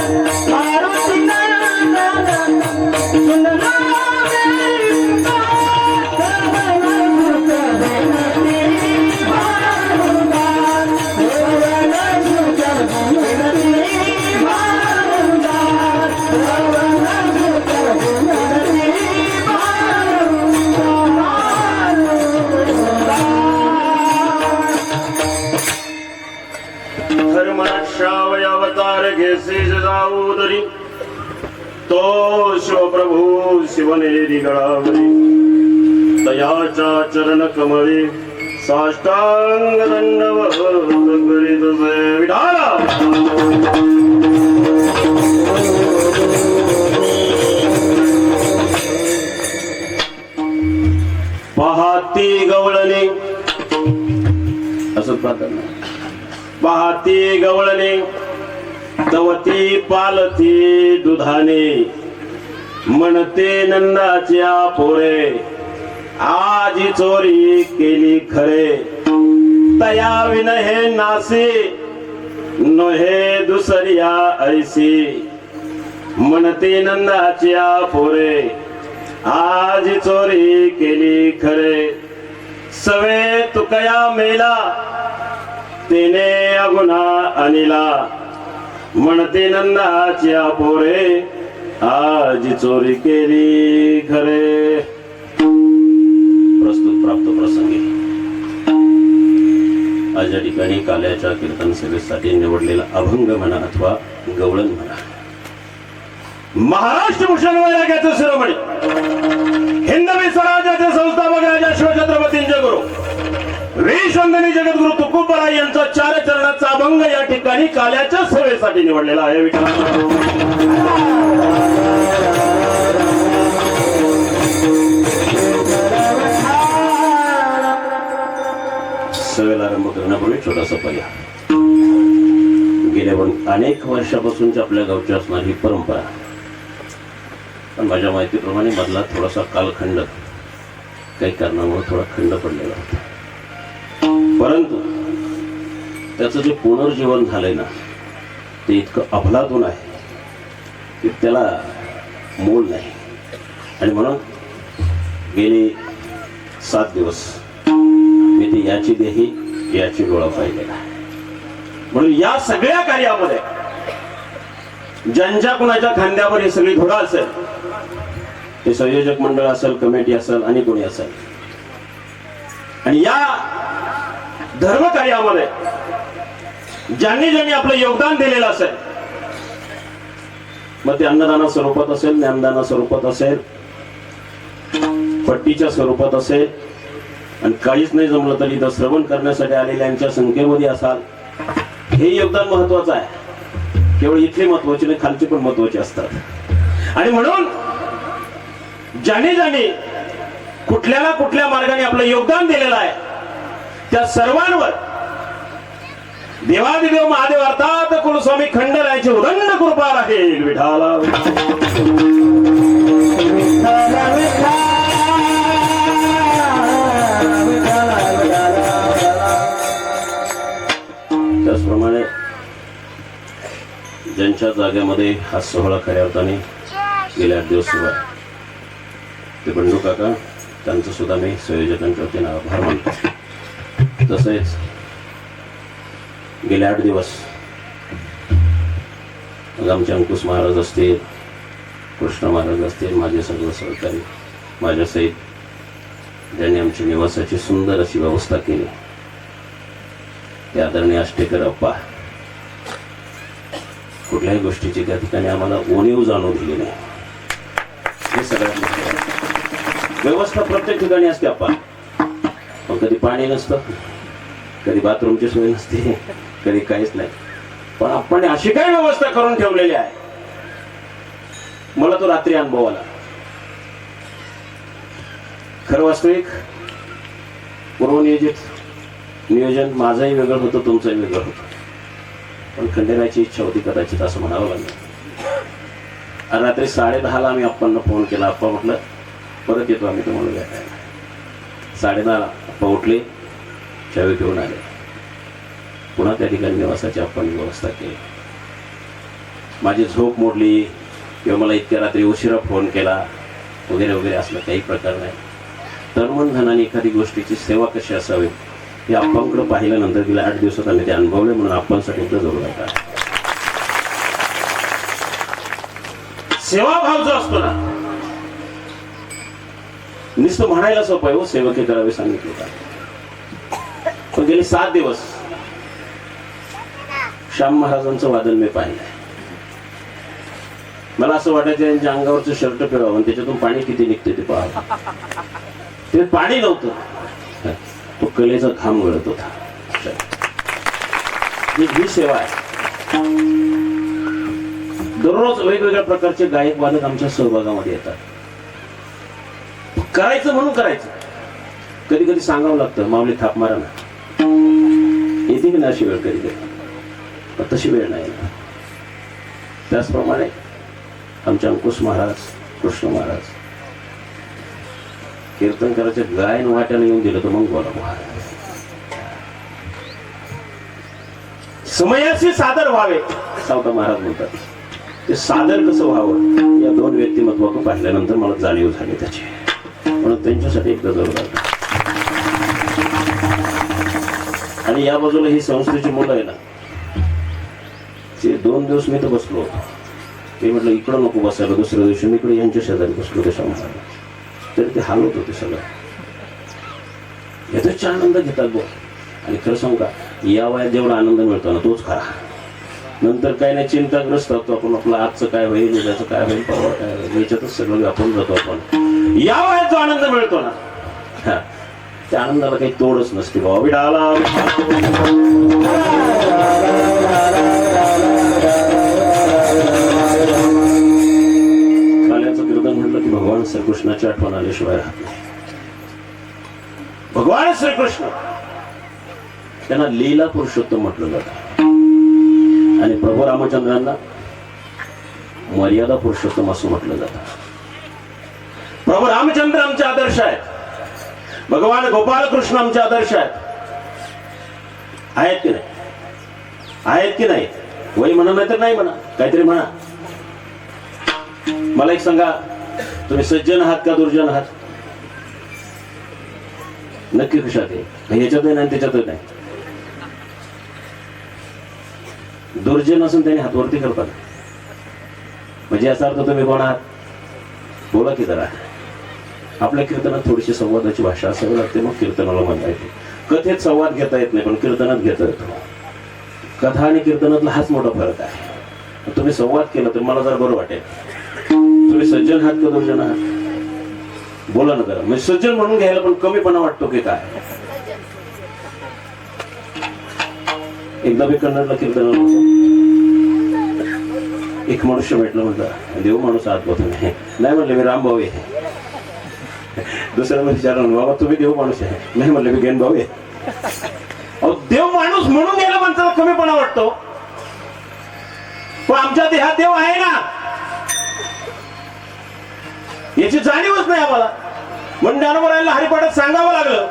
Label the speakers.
Speaker 1: I Shivprabhu Shivneri गळावरी तयाच्या चरण कमळे साष्टांग दंडवत करीत जे पाहती गवळणी असं प्रार्थना. पाहती गवळणे तवती पालती दुधाने. म्हणते नंदाच्या पोरे आजी चोरी केली खरे. तया विन हे नासे नोहे दुसऱ्या ऐसी. म्हणते नंदाच्या पोरे आज चोरी केली खरे. सवे तुकया मेला तिने अगुना अनिला. म्हणते नंदाच्या पोरे आज चोरी केली खरे. प्रस्तुत प्राप्त प्रसंगी. आज या ठिकाणी काल्याच्या कीर्तन सेवेसाठी निवडलेला अभंग म्हणा अथवा गवळण म्हणा. महाराष्ट्र भूषण वैराग्याचं शिरोमणी. हिंदवी स्वराज्याचे संस्थापक राजा शिवछत्रपतींचे गुरु विश्वंदनी जगद्गुरु तुकोबराय यांचा चार चरणाचा अभंग या ठिकाणी काल्याच्या सेवेसाठी निवडलेला आहे. विठ्ठला सेवेला आरंभ करण्यापूर्वी छोटासा पर्याय. गेल्या अनेक वर्षापासूनची आपल्या गावची असणारी ही परंपरा. पण माझ्या माहितीप्रमाणे मधला थोडासा कालखंड काही कारणामुळे थोडा खंड पडलेला होता. परंतु त्याचं जे पुनर्जीवन झालंय ना ते इतकं अफलातून आहे की त्याला मोल नाही. आणि म्हणून गेले सात दिवस म्हणजे याची देही याची डोळा पाहिलेला म्हणून या सगळ्या कार्यामध्ये ज्यांच्या कुणाच्या खांद्यावर ही सगळी धुरा असेल ते संयोजक मंडळ असेल कमिटी असेल आणि कोणी असेल. आणि या धर्म कार्यामध्ये ज्यांनी ज्यांनी आपलं योगदान दिलेलं असेल मग ते अन्नदाना स्वरूपात असेल ज्ञानदाना स्वरूपात असेल पट्टीच्या स्वरूपात असेल आणि काहीच नाही जमलं तरी इथं श्रवण करण्यासाठी आलेल्यांच्या संख्येमध्ये असाल हे योगदान महत्वाचं आहे. केवळ इथले महत्त्वाचे नाही खालचे पण महत्त्वाचे असतात. आणि म्हणून ज्याने ज्याने कुठल्या ना कुठल्या मार्गाने आपलं योगदान दिलेलं आहे त्या सर्वांवर देवादिदेव महादेव अर्थात कुलस्वामी खंडरायाची उदंड कृपा राहील विठाला त्यांच्या जागेमध्ये हा सोहळा खऱ्या अर्थाने गेल्या आठ दिवस सुरू आहे. ते बंडू काका त्यांचं सुद्धा मी संयोजकांच्या वतीनं आभार मानतो. तसेच गेले आठ दिवस मग आमचे अंकुश महाराज असतील कृष्ण महाराज असतील माझे सर्व सहकारी माझ्यासहित ज्यांनी आमची निवासाची सुंदर अशी व्यवस्था केली. ते आदरणीय आष्टेकर अप्पा कुठल्याही गोष्टीची त्या ठिकाणी आम्हाला उणीव जाणून दिली नाही. हे सगळ्यात व्यवस्था प्रत्येक ठिकाणी असते आपण पण कधी पाणी नसतं कधी बाथरूमची सोय नसते कधी काहीच नाही. पण आपण अशी काय व्यवस्था करून ठेवलेली आहे? मला तो रात्री अनुभव आला. खरं वास्तविक पूर्वनियोजित नियोजन माझंही वेगळं होतं तुमचंही वेगळं होतं. पण खंडेरायची इच्छा होती कदाचित असं म्हणावं लागलं. रात्री साडे दहाला आम्ही आप्पांना फोन केला. आप्पा म्हटलं परत येतो आम्ही तुम्हाला भेटायला. साडे दहाला आप्पा उठले चावी घेऊन आले. पुन्हा त्या ठिकाणी निवासाची आपण व्यवस्था केली. माझी झोप मोडली. किंवा मला इतक्या रात्री उशिरा फोन केला. वगैरे वगैरे असलं काही प्रकार नाही. तरुण धनाने एखादी गोष्टीची सेवा कशी असावी? हे आप्पांकडे पाहिल्यानंतर गेल्या आठ दिवसात आम्ही ते अनुभवले म्हणून आप्पांसाठी इथं जोडला होता सेवाभाव जो असतो ना नुसतं म्हणायला सोपं आहे हो सेवके करावे सांगितले का? पण गेले सात दिवस श्याम महाराजांचं वादन मी पाहिलं मला असं वाटायचं यांच्या अंगावरचं शर्ट फिरावं आणि त्याच्यातून पाणी किती निघते ते पाहावं. ते पाणी नव्हतं. तो कलेचा घाम गळत होता ही ही सेवा आहे. दररोज वेगवेगळ्या प्रकारचे गायक वादक आमच्या सहभागामध्ये येतात. करायचं म्हणून करायचं. कधी कधी सांगावं लागतं माऊली थाप मारा ना. येते की ना अशी वेळ कधी कधी? तशी वेळ नाही. त्याचप्रमाणे आमचे अंकुश महाराज कृष्ण महाराज कीर्तन करायचं गायन वाट्याने येऊन दिलं तर मग बोला. समयाशी सादर व्हावे. सावता महाराज म्हणतात ते सादर कसं व्हावं? या दोन व्यक्तिमत्वाकडे पाहिल्यानंतर मला जाणीव झाली त्याची. म्हणून त्यांच्यासाठी एक गजर लागला आणि या बाजूला ही संस्थेची मुलं आहे ना ते दोन दिवस मी तर बसलो होतो. ते म्हटलं इकडं नको बसायला दुसऱ्या दिवशी मी इकडे यांच्या शेजारी बसलो त्या म्हणाला तरी ते हालत होते सगळं याचाच आनंद घेतात बो आणि खरं सांगू का या वयात जेवढा आनंद मिळतो ना तोच खरा नंतर काही नाही चिंताग्रस्त होतो आपण आपलं आजचं काय होईल उद्याचं काय होईल परवा काय होईल याच्यातच सगळं आपण जातो आपण या वयात जो आनंद मिळतो ना हा, त्या आनंदाला काही तोडच नसते बाबा विडाला भगवान श्रीकृष्णाची आठवण आल्याशिवाय राहत नाही. भगवान श्रीकृष्ण! त्यांना लीला पुरुषोत्तम म्हटलं जात. आणि प्रभू रामचंद्रांना मर्यादा पुरुषोत्तम असं म्हटलं जात. प्रभू रामचंद्र आमचे आदर्श आहेत. भगवान गोपालकृष्ण आमचे आदर्श आहेत. आहेत की नाही? आहेत की नाही? वय म्हणा नाही तर नाही म्हणा. काहीतरी म्हणा. मला एक सांगा तुम्ही सज्जन आहात का दुर्जन आहात? नक्की कशात आहे. ह्याच्यातही नाही त्याच्यातही नाही. दुर्जन असून त्यांनी हातवरती करतात म्हणजे याचा अर्थ तुम्ही कोण आहात? बोला की जरा. आपल्या कीर्तनात थोडीशी संवादाची भाषा असावी लागते मग कीर्तनाला म्हणता येते. कथेत संवाद घेता येत नाही पण कीर्तनात घेता येतो. कथा आणि कीर्तनातला हाच मोठा फरक आहे. तुम्ही संवाद केला तर मला जरा बरं वाटेल. तुम्ही सज्जन आहात का दुर्जन आहात? बोला ना जरा. म्हणजे सज्जन म्हणून घ्यायला पण कमीपणा वाटतो की काय? एकदा मी कन्नडला कीर्तनाला होतो एक मनुष्य भेटलं म्हटलं देव माणूस आत होता नाही म्हणलं मी राम भाऊ आहे. दुसऱ्याला विचारलं बाबा तुम्ही देव माणूस आहे. नाही म्हणलं मी गेन भाऊ आहे. अहो, देव माणूस म्हणून गेला माणसाला कमीपणा वाटतो. पण आमच्या देहात देव आहे ना. याची जाणीवच नाही आम्हाला. म्हणून राहिला हरिपाठात सांगावं लागलं.